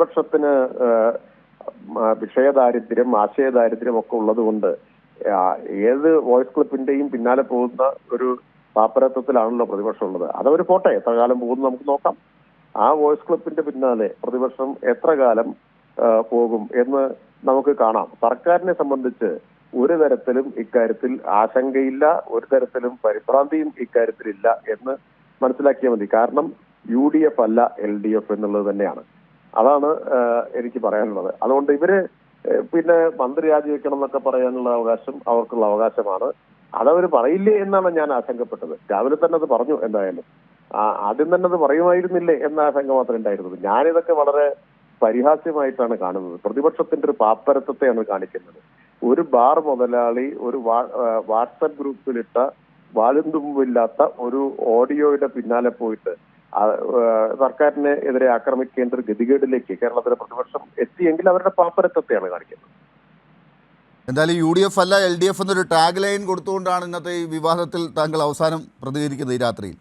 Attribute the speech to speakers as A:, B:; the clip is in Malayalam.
A: പ്രതിപക്ഷത്തിന് വിഷയദാരിദ്ര്യം ആശയദാരിദ്ര്യം ഒക്കെ ഉള്ളതുകൊണ്ട് ഏത് വോയിസ് ക്ലിപ്പിന്റെയും പിന്നാലെ പോകുന്ന ഒരു പാപ്പരത്വത്തിലാണല്ലോ പ്രതിപക്ഷം ഉള്ളത്. അതവര് പോട്ടെ എത്ര കാലം പോകുന്നു നമുക്ക് നോക്കാം. ആ വോയിസ് ക്ലിപ്പിന്റെ പിന്നാലെ പ്രതിപക്ഷം എത്ര കാലം പോകും എന്ന് നമുക്ക് കാണാം. സർക്കാരിനെ സംബന്ധിച്ച് ഒരു തരത്തിലും ഇക്കാര്യത്തിൽ ആശങ്കയില്ല ഒരു തരത്തിലും പരിഭ്രാന്തിയും ഇക്കാര്യത്തിലില്ല എന്ന് മനസ്സിലാക്കിയാൽ മതി. കാരണം യു ഡി എഫ് അല്ല എൽ ഡി എഫ് എന്നുള്ളത് തന്നെയാണ്. അതാണ് എനിക്ക് പറയാനുള്ളത്. അതുകൊണ്ട് ഇവർ പിന്നെ മന്ത്രി രാജിവെക്കണം എന്നൊക്കെ പറയാനുള്ള അവകാശം അവർക്കുള്ള അവകാശമാണ്. അതവർ പറയില്ലേ എന്നാണ് ഞാൻ ആശങ്കപ്പെട്ടത്. രാവിലെ തന്നെ അത് പറഞ്ഞു എന്തായാലും. ആദ്യം തന്നെ അത് പറയുമായിരുന്നില്ലേ എന്ന ആശങ്ക മാത്രമേ ഉണ്ടായിരുന്നത് ഞാനിതൊക്കെ വളരെ പരിഹാസ്യമായിട്ടാണ് കാണുന്നത്. പ്രതിപക്ഷത്തിന്റെ ഒരു പാപ്പരത്വത്തെയാണ് കാണിക്കുന്നത്. ഒരു ബാർ മുതലാളി ഒരു വാട്സപ്പ് ഗ്രൂപ്പിലിട്ട വാലുന്തുമ്പില്ലാത്ത ഒരു ഓഡിയോയുടെ പിന്നാലെ പോയിട്ട് സർക്കാരിനെ എതിരെ ആക്രമിക്കേണ്ട ഒരു ഗതികേടിലേക്ക് കേരളത്തിലെ പ്രതിപക്ഷം എത്തിയെങ്കിൽ അവരുടെ പാപ്പരത്വത്തെയാണ് കാണിക്കുന്നത്?
B: എന്തായാലും യു ഡി എഫ് അല്ല എൽ ഡി എഫ് എന്നൊരു ടാഗ് ലൈൻ കൊടുത്തുകൊണ്ടാണ് ഇന്നത്തെ ഈ വിവാദത്തിൽ താങ്കൾ അവസാനം പ്രതികരിക്കുന്നത് ഈ രാത്രിയിൽ.